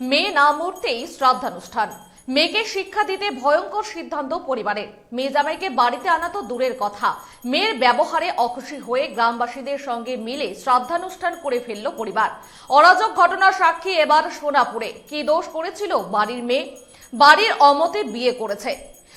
মেয়ে না মরতেই শ্রাদ্ধানুষ্ঠান। মেয়েকে শিক্ষা দিতে ভয়ঙ্কর সিদ্ধান্ত পরিবারের। মেয়ে জামাইকে বাড়িতে আনা তো দূরের কথা। মেয়ের ব্যবহারে অখুশি হয়ে গ্রামবাসীদের সঙ্গে মিলে শ্রাদ্ধানুষ্ঠান করে ফেলল পরিবার। অরাজক ঘটনার সাক্ষী এবার সোনাপুরে। কি দোষ করেছিল বাড়ির মেয়ে? বাড়ির অমতে বিয়ে করেছে।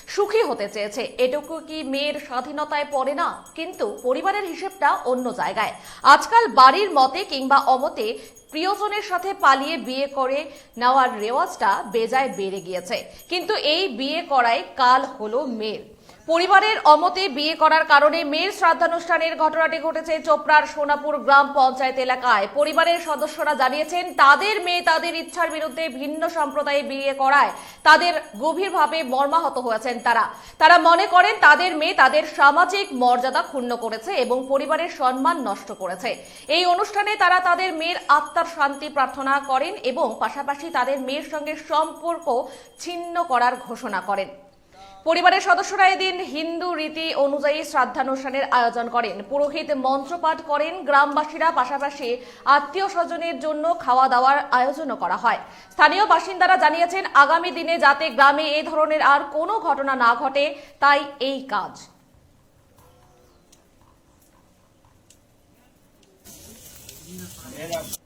সুখী হতে চেয়েছে। এটুকু কি মেয়ের স্বাধীনতায় পড়ে না? কিন্তু পরিবারের হিসেবটা অন্য জায়গায়। আজকাল বাড়ির মতে কিংবা অমতে প্রিয়জনের সাথে পালিয়ে বিয়ে করে নেওয়ার রেওয়াজটা বেজায় বেড়ে গিয়েছে। কিন্তু এই বিয়ে করায় কাল হলো মেয়ের। পরিবারের অমতে বিয়ে করার কারণে মেয়ের শ্রাদ্ধানুষ্ঠানের ঘটনাটি ঘটেছে চোপড়ার সোনাপুর গ্রাম পঞ্চায়েত এলাকায়। পরিবারের সদস্যরা জানিয়েছেন, তাদের মেয়ে তাদের ইচ্ছার বিরুদ্ধে ভিন্ন সম্প্রদায়ে বিয়ে করায়। তাদের গভীরভাবে মর্মাহত হয়েছেন তারা। তারা মনে করেন, তাদের মেয়ে তাদের সামাজিক মর্যাদা ক্ষুণ্ণ করেছে এবং পরিবারের সম্মান নষ্ট করেছে। এই অনুষ্ঠানে তারা তাদের মেয়ের আত্মার শান্তি প্রার্থনা করেন এবং পাশাপাশি তাদের মেয়ের সঙ্গে সম্পর্ক ছিন্ন করার ঘোষণা করেন। পরিবারের সদস্যরা এদিন হিন্দু রীতি অনুযায়ী শ্রাদ্ধানুষ্ঠানের আয়োজন করেন। পুরোহিত মন্ত্রপাঠ করেন গ্রামবাসীরা, পাশাপাশি আত্মীয় স্বজনের জন্য খাওয়া দাওয়ার আয়োজনও করা হয়। স্থানীয় বাসিন্দারা জানিয়েছেন, আগামী দিনে যাতে গ্রামে এই ধরনের আর কোনো ঘটনা না ঘটে, তাই এই কাজ। ॐ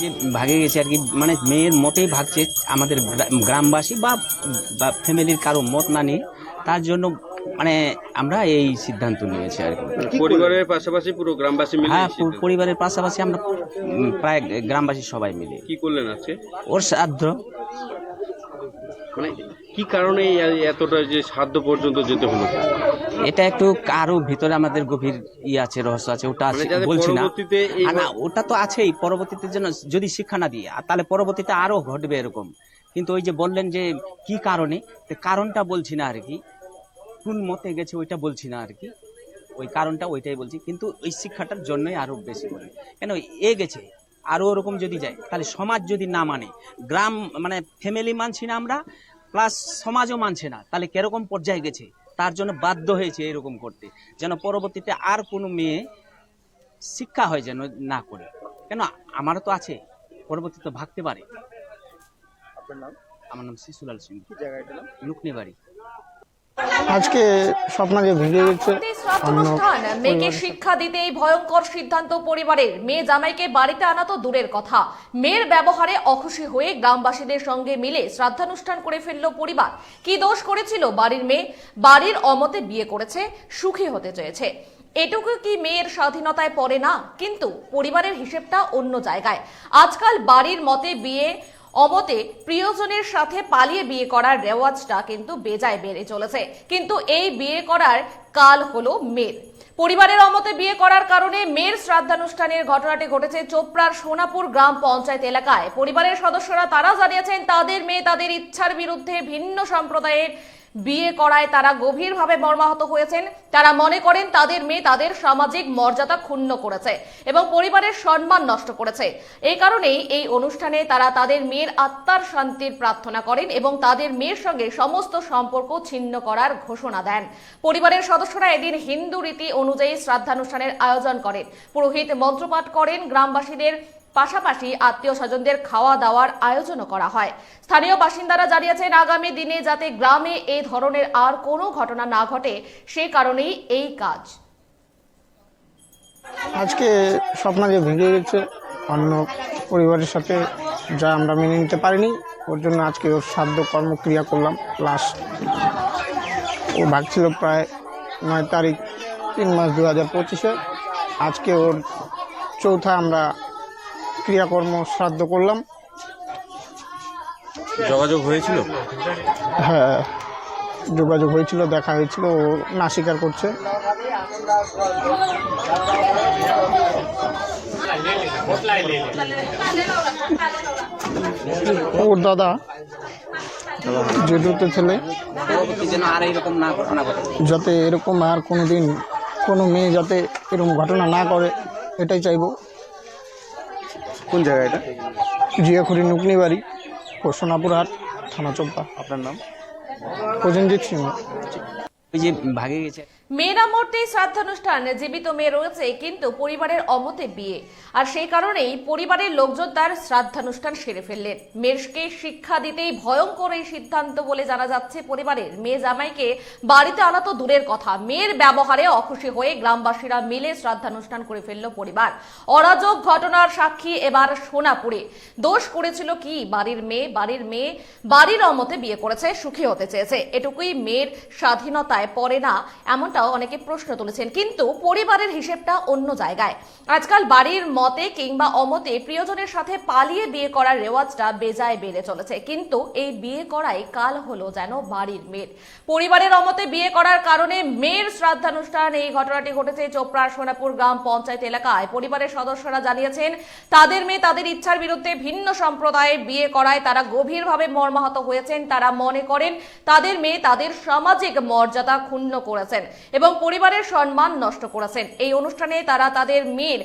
যে ভাগে গেছে আর কি মানে মেয়ের মতেই ভাগছে আমাদের গ্রামবাসী বা বা ফ্যামিলির কারও মত না নিয়ে। তার জন্য মানে আমরা এই সিদ্ধান্ত নিয়েছি আর কি। পরিবারের পাশাপাশি পুরো গ্রামবাসী মিলে হ্যাঁ পরিবারের পাশাপাশি আমরা প্রায় গ্রামবাসী সবাই মিলে। কি করলেন আজকে? ওর শ্রাদ্ধ মানে কি কারণে এতটা যে সাধ্য পর্যন্ত যেতে হলো? এটা একটু কারও ভিতরে আমাদের গভীর ই আছে রহস্য আছে ওটা মানে আছে, বলছি না। না ওটা তো আছেই পরবর্তীতে যেন যদি শিক্ষা না দিয়ে আর তাহলে পরবর্তীতে আরও ঘটবে এরকম। কিন্তু ওই যে বললেন যে কি কারণে কারণটা বলছি না আর কি। কোন মতে গেছে ওইটা বলছি না আর কি। ওই কারণটা ওইটাই বলছি কিন্তু ওই শিক্ষাটার জন্যই আরও বেশি বলি কেন এ গেছে আরও ওরকম যদি যায় তাহলে সমাজ যদি না মানে গ্রাম মানে ফ্যামিলি মানছি না আমরা প্লাস সমাজও মানছে না। তাহলে কীরকম পর্যায়ে গেছে? তার জন্য বাধ্য হয়েছে এরকম করতে যেন পরবর্তীতে আর কোনো মেয়ে শিক্ষা হয় যেন না করে। কেন আমারও তো আছে পরবর্তীতে ভাগতে পারে। আমার নাম শিশুলাল সিং। লুকনি বাড়ি আজকে ভেঙে গেছে এই শ্রাদ্ধানুষ্ঠান মেয়েকে শিক্ষা দিতে এই ভয়ঙ্কর সিদ্ধান্ত পরিবারের। মেয়ে জামাইকে বাড়িতে আনা তো দূরের কথা। মেয়ের ব্যবহারে অখুশি হয়ে গ্রামবাসীদের সঙ্গে মিলে শ্রাদ্ধানুষ্ঠান করে ফেলল পরিবার। কি দোষ করেছিল বাড়ির মেয়ে? বাড়ির অমতে বিয়ে করেছে সুখী হতে চেয়েছে। এটুকু কি মেয়ের স্বাধীনতায় পড়ে না? কিন্তু পরিবারের হিসেবটা অন্য জায়গায়। আজকাল বাড়ির মতে বিয়ে অমতে প্রিয়জনের সাথে পালিয়ে বিয়ে করার রেওয়াজটা কিন্তু বেজায় বেড়ে চলেছে। কিন্তু এই বিয়ে করার কাল হলো মেয়ের। পরিবারের অমতে বিয়ে করার কারণে মেয়ের শ্রাদ্ধানুষ্ঠানের ঘটনাটি ঘটেছে চোপড়ার সোনাপুর গ্রাম পঞ্চায়েত এলাকায়। পরিবারের সদস্যরা তারা জানিয়েছেন, তাদের মেয়ে তাদের ইচ্ছার বিরুদ্ধে ভিন্ন সম্প্রদায়ের বিয়ে করায় তারা গভীরভাবে মর্মাহত হয়েছেন। তারা মনে করেন তাদের মেয়ে তাদের সামাজিক মর্যাদা ক্ষুণ্ণ করেছে এবং পরিবারের সম্মান নষ্ট করেছে। এই কারণেই এই অনুষ্ঠানে তারা তাদের মেয়ের আত্মার শান্তির প্রার্থনা করেন এবং তাদের মেয়ের সঙ্গে সমস্ত সম্পর্ক ছিন্ন করার ঘোষণা দেন। পরিবারের সদস্যরা এদিন হিন্দু রীতি অনুযায়ী শ্রাদ্ধানুষ্ঠানের আয়োজন করেন। পুরোহিত মন্ত্রপাঠ করেন। গ্রামবাসীদের পাশাপাশি আত্মীয় স্বজনদের খাওয়া দাওয়ার আয়োজনও করা হয়। স্থানীয় বাসিন্দারা জানিয়েছেন, আগামী দিনে যাতে গ্রামে এই ধরনের আর কোনো ঘটনা না ঘটে, সে কারণেই এই কাজ। আজকে স্বপ্নাকে ভেঙে গেছে, অন্য পরিবারের সাথে যা আমরা মেনে নিতে পারিনি, ওর জন্য আজকে ওর সাধ্য কর্মক্রিয়া করলাম। প্লাস ও ভাগছিল প্রায় নয় তারিখ, তিন মাস দু হাজার পঁচিশে। আজকে ওর চৌথা আমরা ক্রিয়াকর্ম শ্রাদ্ধ করলাম। যোগাযোগ হয়েছিল? হ্যাঁ যোগাযোগ হয়েছিল দেখা হয়েছিল ও না স্বীকার করছে। ওর দাদা জেঠুতে ছেলে। যাতে এরকম আর কোনো দিন কোনো মেয়ে যাতে এরকম ঘটনা না করে এটাই চাইব। কোন জায়গা এটা? জিয়াখুরি নুকনি বাড়ি ও সোনাপুরহাট থানা চম্পা। আপনার নাম? প্রসেনজিৎ সিংহ। ওই যে ভাগে গেছে। মেয়েরা মূর্তি শ্রাদ্ধানুষ্ঠান, জীবিত মেয়ে রয়েছে, কিন্তু পরিবারের অমতে বিয়ে। আর সেই কারণেই পরিবারের লোকজন তার শ্রাদ্ধানুষ্ঠান সেরে ফেললেন। মেয়েকে শিক্ষা দিতেই ভয়ঙ্কর এই সিদ্ধান্ত বলে জানা যাচ্ছে পরিবারের। মেয়ে জামাইকে বাড়িতে আনা তো দূরের কথা। মেয়ের ব্যবহারে অখুশি হয়ে গ্রামবাসীরা মিলে শ্রাদ্ধানুষ্ঠান করে ফেলল পরিবার। অরাজক ঘটনার সাক্ষী এবার সোনাপুরে। দোষ করেছিল কি? বাড়ির মেয়ে বাড়ির মেয়ে, বাড়ির অমতে বিয়ে করেছে, সুখী হতে চেয়েছে। এটুকুই মেয়ের স্বাধীনতায় পড়ে না এমনটাও অনেকে প্রশ্ন তুলেছেন, কিন্তু পরিবারের হিসেবটা অন্য জায়গায়। আজকাল বাড়ির মতে কিংবা অমতে প্রিয়জনের সাথে পালিয়ে বিয়ে করার রেওয়াজটা বেজায় বেড়ে চলেছে। কিন্তু এই বিয়ে করাই কাল হলো যেন বাড়ির মেয়ের। পরিবারের অমতে বিয়ে করার কারণে মেয়ের শ্রাদ্ধানুষ্ঠান, এই ঘটনাটি ঘটেছে চোপড়া সোনাপুর গ্রাম পঞ্চায়েত এলাকায়। পরিবারের সদস্যরা জানিয়েছেন, তাদের মেয়ে তাদের ইচ্ছার বিরুদ্ধে ভিন্ন সম্প্রদায়ের বিয়ে করায় তারা গভীরভাবে মর্মাহত হয়েছেন। তারা মনে করেন, তাদের মেয়ে তাদের সামাজিক মর্যাদা ক্ষুণ্ণ করেছেন। এবং পরিবারের সম্মান নষ্ট করেছেন। এই অনুষ্ঠানে তারা তাদের মেয়ের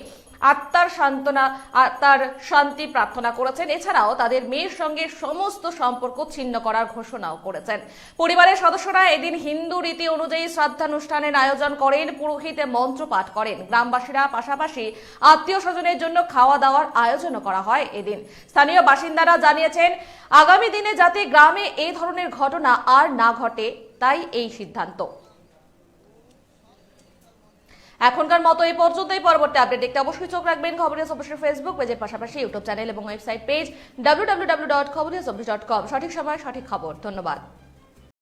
আত্মার সান্ত্বনা, আত্মার শান্তি প্রার্থনা করেছেন। এছাড়াও তাদের মেয়ের সঙ্গে সমস্ত সম্পর্ক ছিন্ন করার ঘোষণাও করেছেন। পরিবারের সদস্যরা এদিন হিন্দু রীতি অনুযায়ী শ্রাদ্ধানুষ্ঠানের আয়োজন করেন, পুরোহিতে মন্ত্র পাঠ করেন। গ্রামবাসীরা পাশাপাশি আত্মীয় স্বজনের জন্য খাওয়া দাওয়ার আয়োজনও করা হয় এদিন। স্থানীয় বাসিন্দারা জানিয়েছেন, আগামী দিনে যাতে গ্রামে এই ধরনের ঘটনা আর না ঘটে, তাই এই সিদ্ধান্ত। এখনকার মতো এই পর্যন্তই। পরবর্তী আপডেট দেখতে অবশ্যই চোখ রাখবেন খবরের অবশ্যই ফেসবুক পেজের পাশাপাশি ইউটিউব চ্যানেল এবং ওয়েবসাইট পেজ ডাব্লিউ ডট খবরের ডট কম সঠিক সময় সঠিক খবর। ধন্যবাদ।